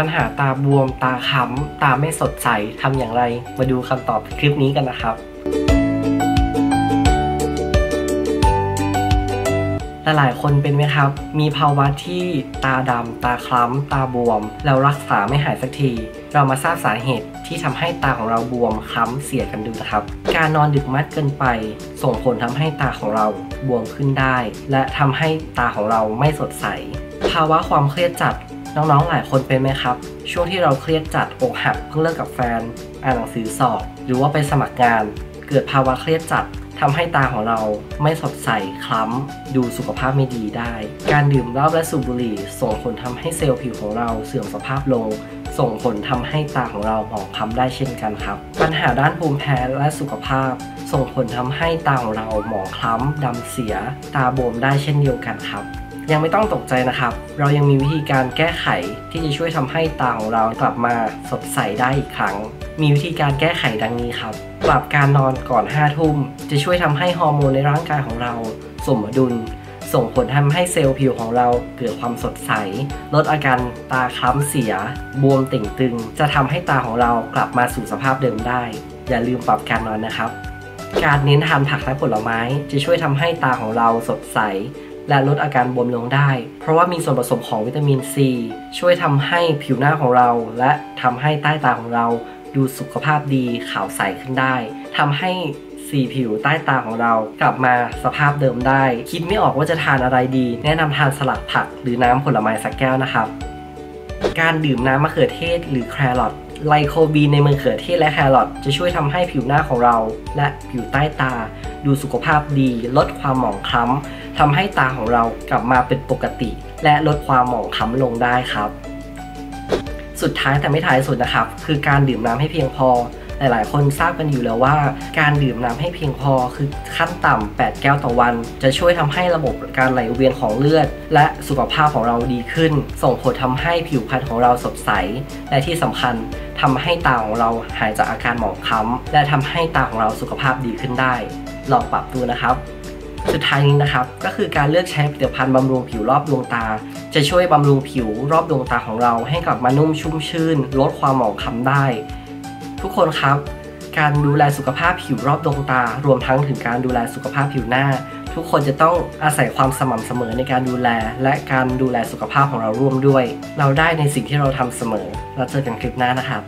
ปัญหาตาบวม ตาค้ำตาไม่สดใสทำอย่างไร มาดูคำตอบคลิปนี้กันนะครับหลายๆ คนเป็นไหมครับ มีภาวะที่ตาดำ ตาคล้ำ ตาบวม แล้วรักษาไม่หายสักที เรามาทราบสาเหตุที่ทำให้ตาของเราบวมคล้ำเสียกันดูนะครับ การนอนดึกมากเกินไป ส่งผลทำให้ตาของเราบวมขึ้นได้ และทำให้ตาของเราไม่สดใส ภาวะความเครียดจัด น้องๆหลายคนเป็นไหมครับ ช่วงที่เราเครียดจัดอกหักเพิ่งเลิกกับแฟน อ่านหนังสือสอบ หรือว่าไปสมัครงาน เกิดภาวะเครียดจัดทำให้ตาของเราไม่สดใสคล้ำดูสุขภาพไม่ดีได้ การดื่มเหล้าและสูบบุหรี่ ส่งผลทำให้เซลล์ผิวของเราเสื่อมสภาพลง ส่งผลทำให้ตาของเราหมองคล้ำได้เช่นกันครับ ปัญหาด้านภูมิแพ้และสุขภาพ ส่งผลทำให้ตาของเราหมองคล้ำดำเสีย ตาบวมได้เช่นเดียวกันครับ ยังไม่ต้องตกใจนะครับ เรายังมีวิธีการแก้ไขที่จะช่วยทำให้ตาของเรากลับมาสดใสได้อีกครั้ง มีวิธีการแก้ไขดังนี้ครับ ปรับการนอนก่อน5ทุ่มจะช่วยทำให้ฮอร์โมนในร่างกายของเราสมดุล ส่งผลทำให้เซลล์ผิวของเราเกิดความสดใส ลดอาการตาคล้ำเสีย บวมติ่งตึง จะทำให้ตาของเรากลับมาสู่สภาพเดิมได้ อย่าลืมปรับการนอนนะครับ การเน้นทานผักและผลไม้จะช่วยทำให้ตาของเราสดใส และลดอาการบวมลงได้ เพราะว่ามีส่วนผสมของวิตามินซีช่วยทำให้ผิวหน้าของเรา และทำให้ใต้ตาของเราดูสุขภาพดีขาวใสขึ้นได้ทำให้สีผิวใต้ตาของเรากลับมาสภาพเดิมได้ คิดไม่ออกว่าจะทานอะไรดี แนะนำทานสลัดผักหรือน้ำผลไม้สักแก้วนะครับ การดื่มน้ำมะเขือเทศหรือแครอท ไลโคบีนในมะเขือเทศและแครอทจะช่วยทำให้ผิวหน้าของเรา และผิวใต้ตา ดูสุขภาพดี ลดความหมองคล้ำทำให้ตาของเรากลับมาเป็นปกติ และลดความหมองคล้ำลงได้ครับ สุดท้ายแต่ไม่ท้ายสุดนะครับ คือการดื่มน้ำให้เพียงพอ หลายๆ คนทราบกันอยู่แล้วว่า การดื่มน้ำให้เพียงพอคือขั้นต่ำ8แก้วต่อวัน จะช่วยทำให้ระบบการไหลเวียนของเลือด และสุขภาพของเราดีขึ้น ส่งผลทำให้ผิวพรรณของเราสดใส และที่สำคัญทำให้ตาของเราหายจากอาการหมองคล้ำและทำให้ตาของเราสุขภาพดีขึ้นได้ ลองปรับดูนะครับสุดท้ายนี้นะครับ ก็คือการเลือกใช้ผลิตภัณฑ์บำรุงผิวรอบดวงตา จะช่วยบำรุงผิวรอบดวงตาของเราให้กลับมานุ่มชุ่มชื่น ลดความหมองคล้ำได้ ทุกคนครับ การดูแลสุขภาพผิวรอบดวงตา รวมทั้งถึงการดูแลสุขภาพผิวหน้า ทุกคนจะต้องอาศัยความสม่ำเสมอในการดูแล และการดูแลสุขภาพของเราร่วมด้วย เราได้ในสิ่งที่เราทำเสมอ เราเจอกันคลิปหน้านะครับ